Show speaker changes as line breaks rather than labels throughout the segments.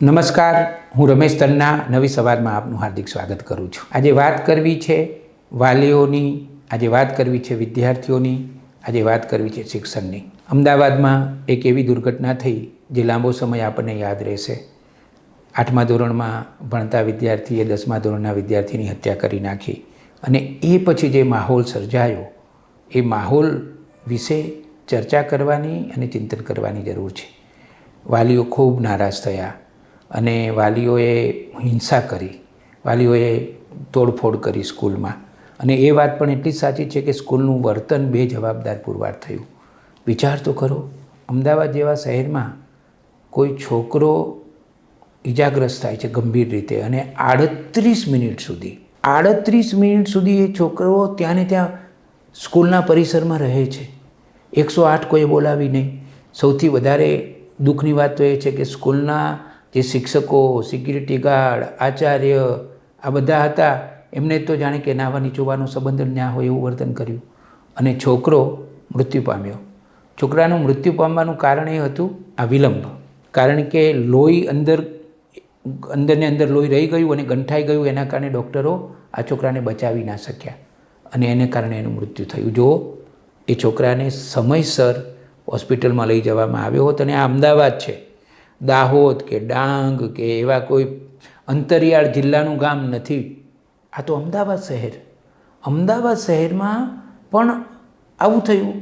નમસ્કાર, હું રમેશ તન્ના, નવી સવારમાં આપનું હાર્દિક સ્વાગત કરું છું. આજે વાત કરવી છે વાલીઓની, આજે વાત કરવી છે વિદ્યાર્થીઓની, આજે વાત કરવી છે શિક્ષણની. અમદાવાદમાં એક એવી દુર્ઘટના થઈ જે લાંબો સમય આપણને યાદ રહેશે. આઠમા ધોરણમાં ભણતા વિદ્યાર્થીએ દસમા ધોરણના વિદ્યાર્થીની હત્યા કરી નાખી અને એ પછી જે માહોલ સર્જાયો, એ માહોલ વિશે ચર્ચા કરવાની અને ચિંતન કરવાની જરૂર છે. વાલીઓ ખૂબ નારાજ થયા. અને વાલીઓએ હિંસા કરી, વાલીઓએ તોડફોડ કરી સ્કૂલમાં. અને એ વાત પણ એટલી જ સાચી છે કે સ્કૂલનું વર્તન બે જવાબદાર પુરવાર થયું. વિચાર તો કરો, અમદાવાદ જેવા શહેરમાં કોઈ છોકરો ઈજાગ્રસ્ત થાય છે ગંભીર રીતે અને આડત્રીસ મિનિટ સુધી, આડત્રીસ મિનિટ સુધી એ છોકરો ત્યાં ને ત્યાં સ્કૂલના પરિસરમાં રહે છે. એકસો આઠ કોઈએ બોલાવી નહીં. સૌથી વધારે દુઃખની વાત તો એ છે કે સ્કૂલના જે શિક્ષકો સિક્યુરિટી ગાર્ડ આચાર્ય, આ બધા હતા, એમને તો જાણે કે નાવા નીચોવાનો સંબંધ ના હોય એવું વર્તન કર્યું. અને છોકરો મૃત્યુ પામ્યો. છોકરાનું મૃત્યુ પામવાનું કારણ એ હતું આ વિલંબ. કારણ કે લોહી અંદર, અંદરને અંદર લોહી રહી ગયું અને ગંઠાઈ ગયું, એના કારણે ડૉક્ટરો આ છોકરાને બચાવી ના શક્યા. અને એને કારણે એનું મૃત્યુ થયું. જો એ છોકરાને સમયસર હોસ્પિટલમાં લઈ જવામાં આવ્યો હોત અને આ અમદાવાદ છે. દાહોદ કે ડાંગ કે એવા કોઈ અંતરિયાળ જિલ્લાનું ગામ નથી. આ તો અમદાવાદ શહેર. અમદાવાદ શહેરમાં પણ આવું થયું.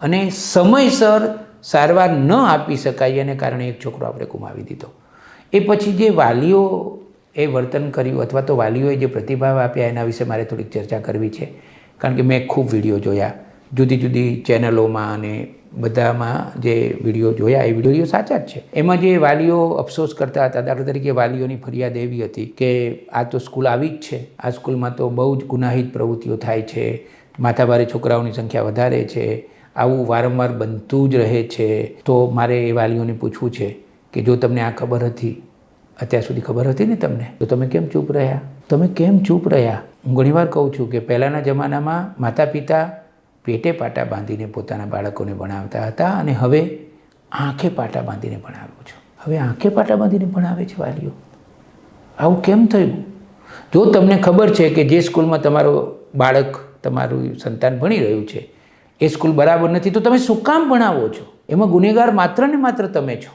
અને સમયસર સારવાર ન આપી શકાય એને કારણે એક છોકરો આપણે ગુમાવી દીધો. એ પછી જે વાલીઓ એ વર્તન કર્યું અથવા તો વાલીઓએ જે પ્રતિભાવ આપ્યા એના વિશે મારે થોડીક ચર્ચા કરવી છે. કારણ કે મેં ખૂબ વીડિયો જોયા. જુદી જુદી ચેનલોમાં અને બધામાં જે વીડિયો જોયા, એ વીડિયો સાચા જ છે. એમાં જે વાલીઓ અફસોસ કરતા હતા, દાખલા તરીકે વાલીઓની ફરિયાદ એવી હતી કે આ તો સ્કૂલ આવી જ છે. આ સ્કૂલમાં તો બહુ જ ગુનાહિત પ્રવૃત્તિઓ થાય છે. માથાભારે છોકરાઓની સંખ્યા વધારે છે. આવું વારંવાર બનતું જ રહે છે. તો મારે એ વાલીઓને પૂછવું છે કે જો તમને આ ખબર હતી, અત્યાર સુધી ખબર હતી ને તમને? તો તમે કેમ ચૂપ રહ્યા? તમે કેમ ચૂપ રહ્યા? હું ઘણીવાર કહું છું કે પહેલાંના જમાનામાં માતા પિતા પેટે પાટા બાંધીને પોતાના બાળકોને ભણાવતા હતા અને હવે આંખે પાટા બાંધીને ભણાવો છો. હવે આંખે પાટા બાંધીને ભણાવે છે વાલીઓ. આવું કેમ થયું? જો તમને ખબર છે કે જે સ્કૂલમાં તમારો બાળક, તમારું સંતાન ભણી રહ્યું છે, એ સ્કૂલ બરાબર નથી, તો તમે શું કામ ભણાવો છો? એમાં ગુનેગાર માત્ર ને માત્ર તમે છો.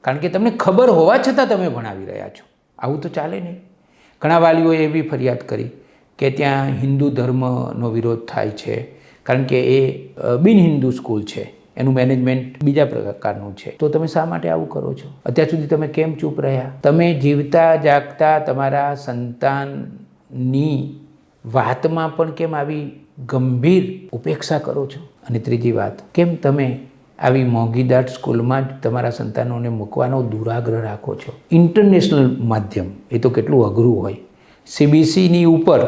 કારણ કે તમને ખબર હોવા છતાં તમે ભણાવી રહ્યા છો. આવું તો ચાલે નહીં. ઘણા વાલીઓએ એવી ફરિયાદ કરી કે ત્યાં હિન્દુ ધર્મનો વિરોધ થાય છે. કારણ કે એ બિન હિન્દુ સ્કૂલ છે. એનું મેનેજમેન્ટ બીજા પ્રકારનું છે. તો તમે શા માટે આવું કરો છો? અત્યાર સુધી તમે કેમ ચૂપ રહ્યા? તમે જીવતા જાગતા તમારા સંતાનની વાતમાં પણ કેમ આવી ગંભીર ઉપેક્ષા કરો છો? અને ત્રીજી વાત, કેમ તમે આવી મોંઘીદાટ સ્કૂલમાં જ તમારા સંતાનોને મૂકવાનો દુરાગ્રહ રાખો છો? ઇન્ટરનેશનલ માધ્યમ, એ તો કેટલું અઘરું હોય. સીબીસીની ઉપર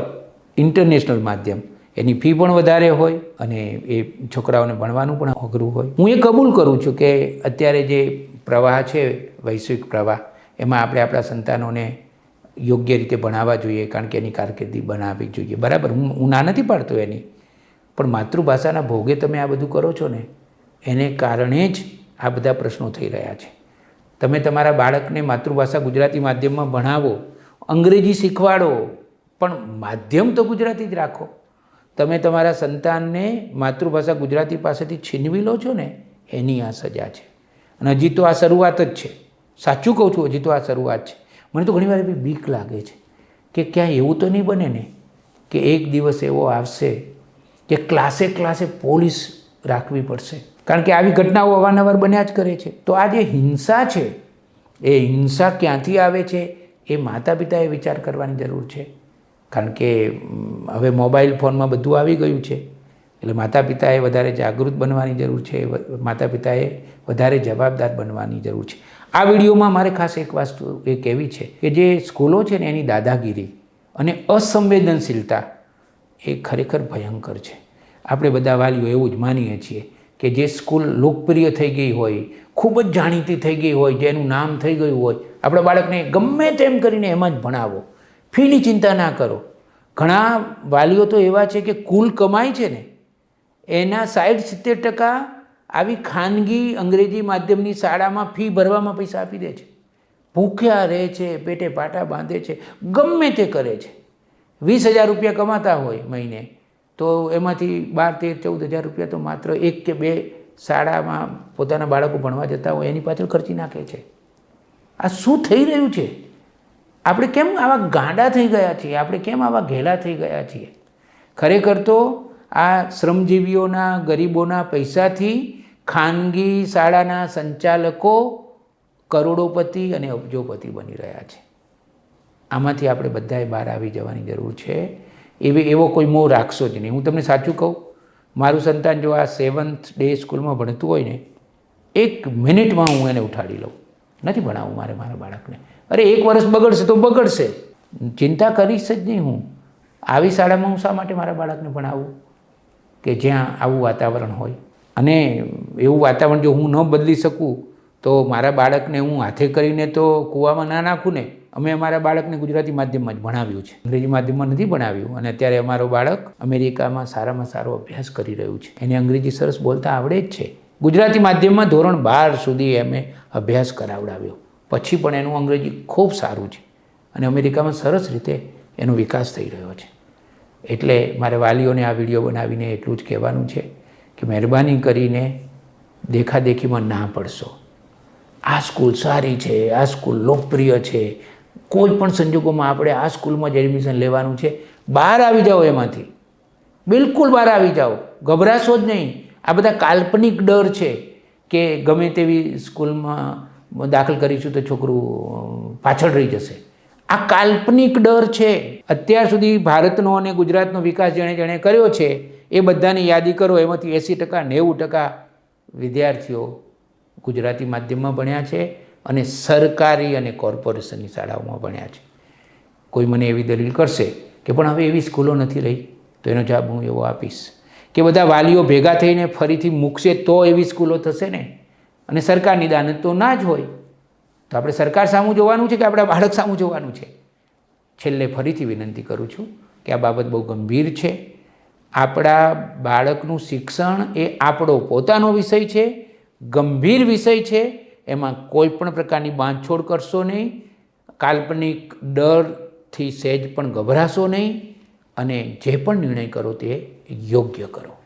ઇન્ટરનેશનલ માધ્યમ એની ફી પણ વધારે હોય અને એ છોકરાઓને ભણવાનું પણ અઘરું હોય. હું એ કબૂલ કરું છું કે અત્યારે જે પ્રવાહ છે, વૈશ્વિક પ્રવાહ, એમાં આપણે આપણા સંતાનોને યોગ્ય રીતે ભણાવવા જોઈએ, કારણ કે એની કારકિર્દી બનાવવી જોઈએ. બરાબર, હું હું ના નથી પાડતો એની. પણ માતૃભાષાના ભોગે તમે આ બધું કરો છો ને, એને કારણે જ આ બધા પ્રશ્નો થઈ રહ્યા છે. તમે તમારા બાળકને માતૃભાષા ગુજરાતી માધ્યમમાં ભણાવો, અંગ્રેજી શીખવાડો, પણ માધ્યમ તો ગુજરાતી જ રાખો. તમે તમારા સંતાનને માતૃભાષા ગુજરાતી પાસેથી છીનવી લો છો ને, એની આ સજા છે. અને હજી તો આ શરૂઆત જ છે. સાચું કહું છું, હજી તો આ શરૂઆત છે. મને તો ઘણીવાર એવી બીક લાગે છે કે ક્યાંય એવું તો નહીં બને ને કે એક દિવસ એવો આવશે કે ક્લાસે ક્લાસે પોલીસ રાખવી પડશે. કારણ કે આવી ઘટનાઓ અવારનવાર બન્યા જ કરે છે. તો આ જે હિંસા છે, એ હિંસા ક્યાંથી આવે છે, એ માતા પિતાએ વિચાર કરવાની જરૂર છે. કારણ કે હવે મોબાઈલ ફોનમાં બધું આવી ગયું છે. એટલે માતા પિતાએ વધારે જાગૃત બનવાની જરૂર છે માતા પિતાએ વધારે જવાબદાર બનવાની જરૂર છે. આ વિડીયોમાં મારે ખાસ એક વસ્તુ એ કહેવી છે કે જે સ્કૂલો છે ને એની દાદાગીરી અને અસંવેદનશીલતા એ ખરેખર ભયંકર છે. આપણે બધા વાલીઓ એવું જ માનીએ છીએ કે જે સ્કૂલ લોકપ્રિય થઈ ગઈ હોય, ખૂબ જ જાણીતી થઈ ગઈ હોય, જેનું નામ થઈ ગયું હોય, આપણા બાળકને ગમે તેમ કરીને એમાં જ ભણાવો. ફીની ચિંતા ના કરો. ઘણા વાલીઓ તો એવા છે કે કુલ કમાય છે ને, એના સાઠ સિત્તેર ટકા આવી ખાનગી અંગ્રેજી માધ્યમની શાળામાં ફી ભરવામાં પૈસા આપી દે છે. ભૂખ્યા રહે છે, પેટે પાટા બાંધે છે, ગમે તે કરે છે. વીસ હજાર રૂપિયા કમાતા હોય મહિને, તો એમાંથી બાર, તેર, ચૌદ હજાર રૂપિયા તો માત્ર એક કે બે શાળામાં પોતાના બાળકો ભણવા જતા હોય, એની પાછળ ખર્ચી નાખે છે. આ શું થઈ રહ્યું છે? આપણે કેમ આવા ગાંડા થઈ ગયા છીએ? આપણે કેમ આવા ઘેલા થઈ ગયા છીએ? ખરેખર તો આ શ્રમજીવીઓના, ગરીબોના પૈસાથી ખાનગી શાળાના સંચાલકો કરોડોપતિ અને અબજોપતિ બની રહ્યા છે. આમાંથી આપણે બધાએ બહાર આવી જવાની જરૂર છે. એવી, એવો કોઈ મોહ રાખશો જ નહીં. હું તમને સાચું કહું, મારું સંતાન જો આ સેવન્થ ડે સ્કૂલમાં ભણતું હોય ને, એક મિનિટમાં હું એને ઉઠાડી લઉં. નથી ભણાવવું મારે મારા બાળકને. અરે એક વર્ષ બગડશે તો બગડશે. ચિંતા કરીશ જ નહીં હું. આવી શાળામાં હું શા માટે મારા બાળકને ભણાવું? કે જ્યાં આવું વાતાવરણ હોય. અને એવું વાતાવરણ જો હું ન બદલી શકું, તો મારા બાળકને હું હાથે કરીને તો કૂવામાં ના નાખું ને. અમે અમારા બાળકને ગુજરાતી માધ્યમમાં જ ભણાવ્યું છે. અંગ્રેજી માધ્યમમાં નથી ભણાવ્યું. અને અત્યારે અમારો બાળક અમેરિકામાં સારામાં સારો અભ્યાસ કરી રહ્યું છે. એને અંગ્રેજી સરસ બોલતા આવડે જ છે. ગુજરાતી માધ્યમમાં ધોરણ બાર સુધી એમ અભ્યાસ કરાવડાવ્યો. પછી પણ એનું અંગ્રેજી ખૂબ સારું છે અને અમેરિકામાં સરસ રીતે એનો વિકાસ થઈ રહ્યો છે. એટલે મારે વાલીઓને આ વીડિયો બનાવીને એટલું જ કહેવાનું છે કે મહેરબાની કરીને દેખાદેખીમાં ના પડશો. આ સ્કૂલ સારી છે, આ સ્કૂલ લોકપ્રિય છે. કોઈ પણ સંજોગોમાં આપણે આ સ્કૂલમાં જ એડમિશન લેવાનું છે. બહાર આવી જાઓ એમાંથી. બિલકુલ બહાર આવી જાઓ. ગભરાશો જ નહીં. આ બધા કાલ્પનિક ડર છે કે ગમે તેવી સ્કૂલમાં દાખલ કરીશું તો છોકરું પાછળ રહી જશે. આ કાલ્પનિક ડર છે. અત્યાર સુધી ભારતનો અને ગુજરાતનો વિકાસ જેણે જેણે કર્યો છે, એ બધાની યાદી કરો. એમાંથી એંસી ટકા, નેવું ટકા વિદ્યાર્થીઓ ગુજરાતી માધ્યમમાં ભણ્યા છે અને સરકારી અને કોર્પોરેશનની શાળાઓમાં ભણ્યા છે. કોઈ મને એવી દલીલ કરશે કે, પણ હવે એવી સ્કૂલો નથી રહી, તો એનો જવાબ હું એવો આપીશ. કે બધા વાલીઓ ભેગા થઈને ફરીથી મૂકશે તો એવી સ્કૂલો થશે ને? અને સરકારની દાનત તો ના જ હોય. તો આપણે સરકાર સામું જોવાનું છે કે આપણા બાળક સામું જોવાનું છે? છેલ્લે ફરીથી વિનંતી કરું છું કે આ બાબત બહુ ગંભીર છે. આપણા બાળકનું શિક્ષણ એ આપણો પોતાનો વિષય છે, ગંભીર વિષય છે. એમાં કોઈ પણ પ્રકારની બાંધછોડ કરશો નહીં. કાલ્પનિક ડરથી સહેજ પણ ગભરાશો નહીં. અને જે પણ નિર્ણય કરો તે યોગ્ય કરો.